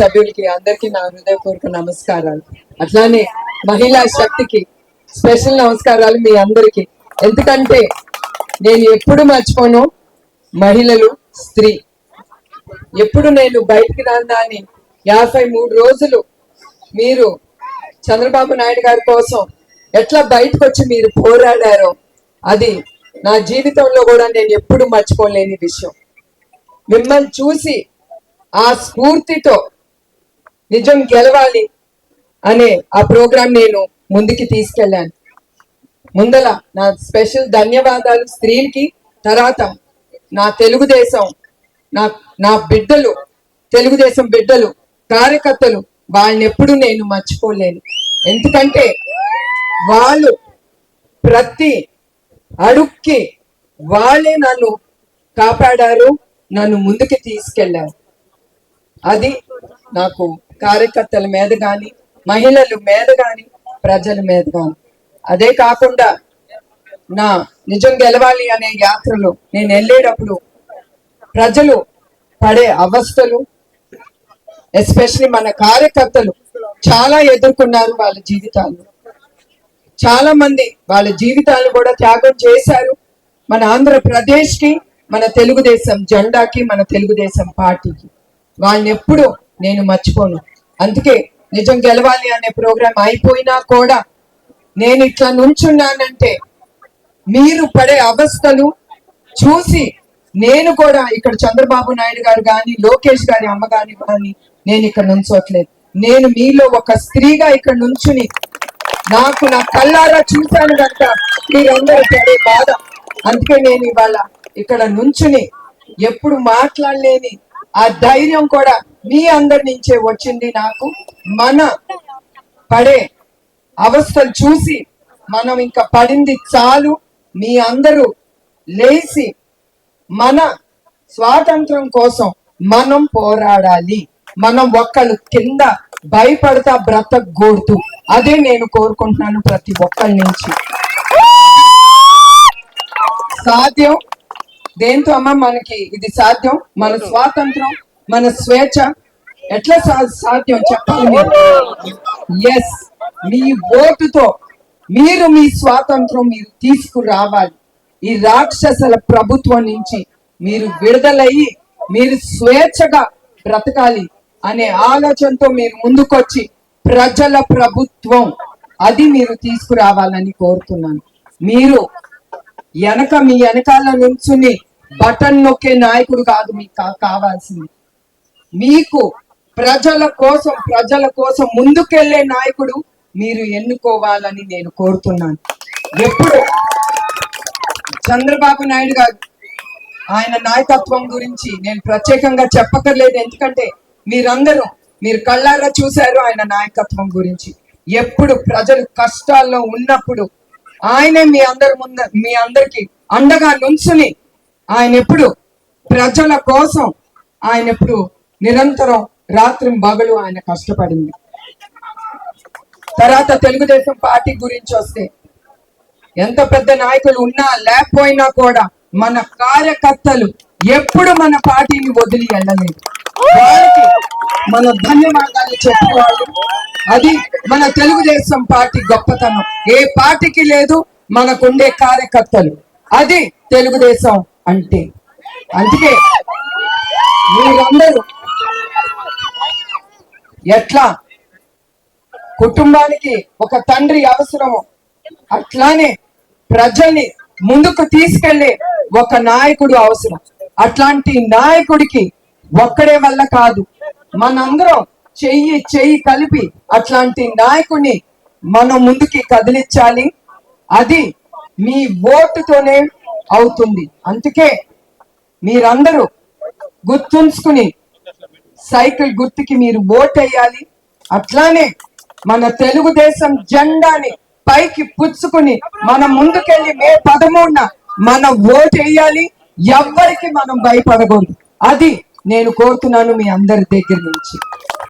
సభ్యులకి అందరికీ నా హృదయపూర్వక నమస్కారాలు. అట్లానే మహిళా శక్తికి స్పెషల్ నమస్కారాలు మీ అందరికి. ఎందుకంటే నేను ఎప్పుడు మర్చిపోను మహిళలు స్త్రీ. ఎప్పుడు నేను బయటికి రాని యాభై మూడు రోజులు మీరు చంద్రబాబు నాయుడు గారి కోసం ఎట్లా బయటకు వచ్చి మీరు పోరాడారో అది నా జీవితంలో కూడా నేను ఎప్పుడు మర్చిపోలేని విషయం. మిమ్మల్ని చూసి ఆ స్ఫూర్తితో నిజం గెలవాలి అనే ఆ ప్రోగ్రాం నేను ముందుకి తీసుకెళ్ళాను. ముందల నా స్పెషల్ ధన్యవాదాలు స్త్రీలకి తర్వాత నా తెలుగుదేశం నా నా బిడ్డలు తెలుగుదేశం బిడ్డలు కార్యకర్తలు వాళ్ళని ఎప్పుడు నేను మర్చిపోలేను. ఎందుకంటే వాళ్ళు ప్రతి అడుక్కి వాళ్ళే నన్ను కాపాడారు నన్ను ముందుకి తీసుకెళ్ళారు అది నాకు కార్యకర్తల మీద కానీ మహిళల మీద కానీ ప్రజల మీద కానీ అదే కాకుండా నా నిజం గెలవాలి అనే యాత్రలో నేను వెళ్ళేటప్పుడు ప్రజలు పడే అవస్థలు ఎస్పెషలీ మన కార్యకర్తలు చాలా ఎదుర్కొన్నారు వాళ్ళ జీవితాలు. చాలా మంది వాళ్ళ జీవితాలు కూడా త్యాగం చేశారు. మన ఆంధ్రప్రదేశ్కి మన తెలుగుదేశం జెండాకి మన తెలుగుదేశం పార్టీకి. వాళ్ళని ఎప్పుడూ నేను మర్చిపోను. అందుకే నిజం గెలవాలి అనే ప్రోగ్రాం అయిపోయినా కూడా నేను ఇట్లా నుంచున్నానంటే మీరు పడే అవస్థలు చూసి నేను కూడా ఇక్కడ చంద్రబాబు నాయుడు గారు కానీ లోకేష్ గారి అమ్మ గారి కానీ నేను ఇక్కడ నుంచోట్లేదు. నేను మీలో ఒక స్త్రీగా ఇక్కడ నుంచుని నాకు నా కళ్ళారా చూశాను కనుక మీరందరూ పడే బాధ. అందుకే నేను ఇవాళ ఇక్కడ నుంచుని ఎప్పుడు మాట్లాడలేని ఆ ధైర్యం కూడా మీ అందరి నుంచే వచ్చింది నాకు. మన పడే అవస్థలు చూసి మనం ఇంకా పడింది చాలు. మీ అందరూ లేచి మన స్వాతంత్రం కోసం మనం పోరాడాలి. మనం ఒక్కళ్ళు కింద భయపడతా బ్రతకూడదు. అదే నేను కోరుకుంటున్నాను ప్రతి ఒక్కరి నుంచి. సాధ్యం. దేంతో అమ్మ మనకి ఇది సాధ్యం. మన స్వాతంత్రం మన స్వేచ్ఛ ఎట్లా సాధ్యం? చెప్పాలి ఎస్ మీ ఓటుతో మీరు మీ స్వాతంత్రం మీరు తీసుకురావాలి. ఈ రాక్షసుల ప్రభుత్వం నుంచి మీరు విడుదలయ్యి మీరు స్వేచ్ఛగా బ్రతకాలి అనే ఆలోచనతో మీరు ముందుకొచ్చి ప్రజల ప్రభుత్వం అది మీరు తీసుకురావాలని కోరుతున్నాను. మీరు వెనక మీ వెనకాల నుంచుని బటన్ నొక్కే నాయకుడు కాదు మీకు కావాల్సింది. మీకు ప్రజల కోసం ప్రజల కోసం ముందుకెళ్ళే నాయకుడు మీరు ఎన్నుకోవాలని నేను కోరుతున్నాను. ఎప్పుడు చంద్రబాబు నాయుడు గారు ఆయన నాయకత్వం గురించి నేను ప్రత్యేకంగా చెప్పకర్లేదు ఎందుకంటే మీరందరూ మీరు కళ్ళారా చూశారు ఆయన నాయకత్వం గురించి. ఎప్పుడు ప్రజలు కష్టాల్లో ఉన్నప్పుడు ఆయనే మీ అందరి ముంద మీ అందరికి అండగా నుంచుని ఆయన ఎప్పుడు ప్రజల కోసం ఆయన ఎప్పుడు నిరంతరం రాత్రి బగలు ఆయన కష్టపడింది. తర్వాత తెలుగుదేశం పార్టీ గురించి వస్తే ఎంత పెద్ద నాయకులు ఉన్నా లేకపోయినా కూడా మన కార్యకర్తలు ఎప్పుడు మన పార్టీని వదిలి వెళ్ళలేదు. వారికి మన ధన్యవాదాలు చెప్పేవాళ్ళు అది మన తెలుగుదేశం పార్టీ గొప్పతనం. ఏ పార్టీకి లేదు మనకుండే కార్యకర్తలు. అది తెలుగుదేశం అంటే. అందుకే మీరందరూ ఎట్లా? కుటుంబానికి ఒక తండ్రి అవసరము. అట్లానే ప్రజల్ని ముందుకు తీసుకెళ్ళే ఒక నాయకుడు అవసరం. అట్లాంటి నాయకుడికి ఒక్కడే వల్ల కాదు. మనందరం చెయ్యి చెయ్యి కలిపి అట్లాంటి నాయకుడిని మనం ముందుకి కదిలించాలి. అది మీ ఓటుతోనే అవుతుంది. అందుకే మీరందరూ గుర్తుంచుకుని సైకిల్ గుర్తుకి మీరు ఓటేయాలి అట్లానే మన తెలుగుదేశం జెండాని పైకి పుచ్చుకుని మనం ముందుకెళ్ళి మే పదమూడున మనం ఓట్ వేయాలి. ఎవ్వరికి మనం భయపడకూడదు. అది నేను కోరుతున్నాను మీ అందరి దగ్గర నుంచి.